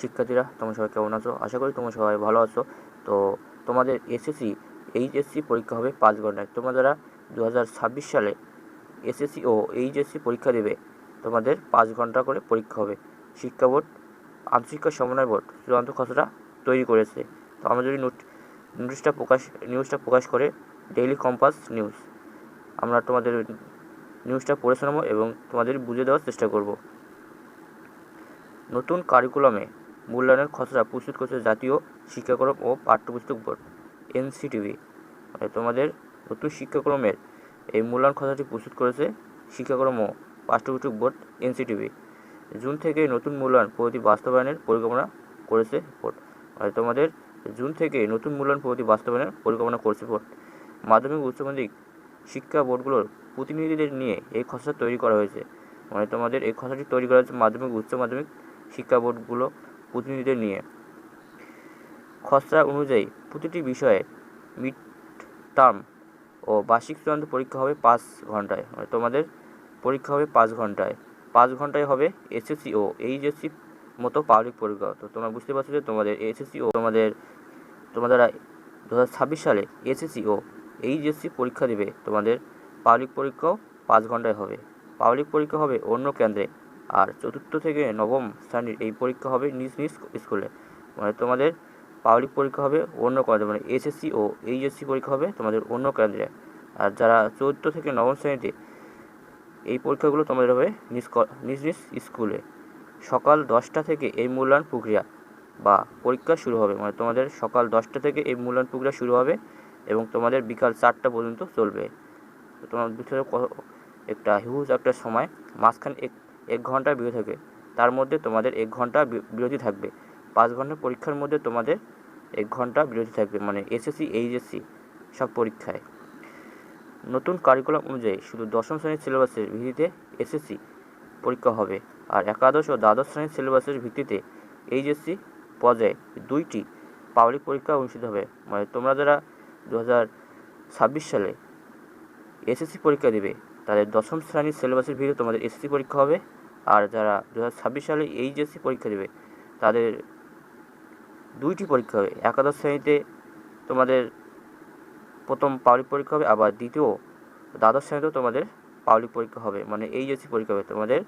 শিক্ষার্থীরা, তোমরা সবাই কেমন আছো? আশা করি তোমরা সবাই ভালো আছো। তো তোমাদের এসএসসি এইচএসসি পরীক্ষা হবে পাঁচ ঘন্টায়। তোমরা যারা দু হাজার ছাব্বিশ সালে এসএসসি ও এইচএসসি পরীক্ষা দেবে, তোমাদের পাঁচ ঘণ্টা করে পরীক্ষা হবে। শিক্ষা বোর্ড আন্তঃশিক্ষা সমন্বয় বোর্ড চূড়ান্ত খসড়া তৈরি করেছে। তো আমরা যদি নোট, নোটিশটা প্রকাশ, নিউজটা প্রকাশ করে ডেইলি কম্পাস নিউজ আমরা তোমাদের নিউজটা পড়ে শোনাবো এবং তোমাদের বুঝে দেওয়ার চেষ্টা করব। নতুন কারিকুলামে মূল্যায়নের খসড়া প্রস্তুত করেছে জাতীয় শিক্ষাক্রম ও পাঠ্যপুস্তক বোর্ড, এনসিটিভি। মানে তোমাদের নতুন শিক্ষাক্রমের এই মূল্যায়ন খসড়াটি প্রস্তুত করেছে শিক্ষাক্রম ও পাঠ্যপুস্তক বোর্ড, এনসিটিভি। জুন থেকে নতুন মূল্যায়ন পদ্ধতি বাস্তবায়নের পরিকল্পনা করেছে বোর্ড। মানে তোমাদের জুন থেকে নতুন মূল্যায়ন পদ্ধতি বাস্তবায়নের পরিকল্পনা করেছে বোর্ড। মাধ্যমিক উচ্চ মাধ্যমিক শিক্ষা বোর্ডগুলোর প্রতিনিধিদের নিয়ে এই খসড়া তৈরি করা হয়েছে। মানে তোমাদের এই খসড়াটি তৈরি করা হয়েছে মাধ্যমিক উচ্চ মাধ্যমিক শিক্ষা বোর্ডগুলো প্রতিনিধিদের নিয়ে। খসড়া অনুযায়ী প্রতিটি বিষয়ে মিড টার্ম ও বার্ষিক চূড়ান্ত পরীক্ষা হবে পাঁচ ঘন্টায় মানে তোমাদের পরীক্ষা হবে পাঁচ ঘন্টায় পাঁচ ঘন্টায় হবে এসএসসি ও এইচএসসি মতো পাবলিক পরীক্ষা। তো তোমরা বুঝতে পারছ যে তোমাদের এসএসসি ও তোমাদের তোমাদের দু হাজার ছাব্বিশ সালে এসএসসি ও এইচএসসি পরীক্ষা দেবে। তোমাদের পাবলিক পরীক্ষাও পাঁচ ঘন্টায় হবে। পাবলিক পরীক্ষা হবে অন্য কেন্দ্রে আর চতুর্থ থেকে নবম শ্রেণির এই পরীক্ষা হবে নিজ নিজ স্কুলে। মানে তোমাদের পাবলিক পরীক্ষা হবে অন্য কেন্দ্রে মানে এসএসসি ও এইচএসসি পরীক্ষা হবে তোমাদের অন্য কেন্দ্রে। আর যারা চৌদ্দ থেকে নবম শ্রেণীতে এই পরীক্ষাগুলো তোমাদের হবে নিজ নিজ নিজ স্কুলে। সকাল দশটা থেকে এই মূল্যায়ন প্রক্রিয়া বা পরীক্ষা শুরু হবে। মানে তোমাদের সকাল দশটা থেকে এই মূল্যায়ন প্রক্রিয়া শুরু হবে এবং তোমাদের বিকাল চারটা পর্যন্ত চলবে। তোমার ভিতরে একটা হিউজ একটা সময়। মাঝখানে এক এক ঘণ্টা বিরতি থাকে। তার মধ্যে তোমাদের এক ঘণ্টা বিরতি থাকবে। পাঁচ ঘণ্টা পরীক্ষার মধ্যে তোমাদের এক ঘণ্টা বিরতি থাকবে মানে এসএসসি এইচএসসি সব পরীক্ষায়। নতুন কারিকুলাম অনুযায়ী শুধু দশম শ্রেণির সিলেবাসের ভিত্তিতে এসএসসি পরীক্ষা হবে আর একাদশ ও দ্বাদশ শ্রেণির সিলেবাসের ভিত্তিতে এইচএসসি পর্যায়ে দুইটি পাবলিক পরীক্ষা অনুষ্ঠিত হবে। মানে তোমরা যারা দু হাজার ছাব্বিশ সালে এসএসসি পরীক্ষা দেবে তাদের দশম শ্রেণির সিলেবাসের ভিত্তিতে তোমাদের এসএসসি পরীক্ষা হবে। আর যারা দু হাজার ছাব্বিশ সালে এইচএসসি পরীক্ষা দেবে, তাদের দুইটি পরীক্ষা হবে। একাদশ শ্রেণীতে তোমাদের প্রথম পাবলিক পরীক্ষা হবে, আবার দ্বিতীয় দ্বাদশ শ্রেণীতেও তোমাদের পাবলিক পরীক্ষা হবে। মানে এইচএসসি পরীক্ষা হবে তোমাদের।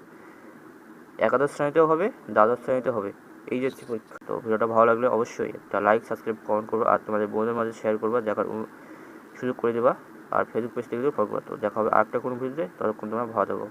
একাদশ শ্রেণীতেও হবে, দ্বাদশ শ্রেণীতেও হবে এইচএসসি পরীক্ষা। তো ভিডিওটা ভালো লাগলে অবশ্যই একটা লাইক সাবস্ক্রাইব কমেন্ট করবে আর তোমাদের বন্ধুদের মাঝে শেয়ার করবা, দেখার সুযোগ করে দেবা। আর ফেসবুক পেজ থেকে ফলো করতে দেখা হবে আরেকটা কোনো ভিডিওতে, ততক্ষণ তোমরা ভালো থাকো।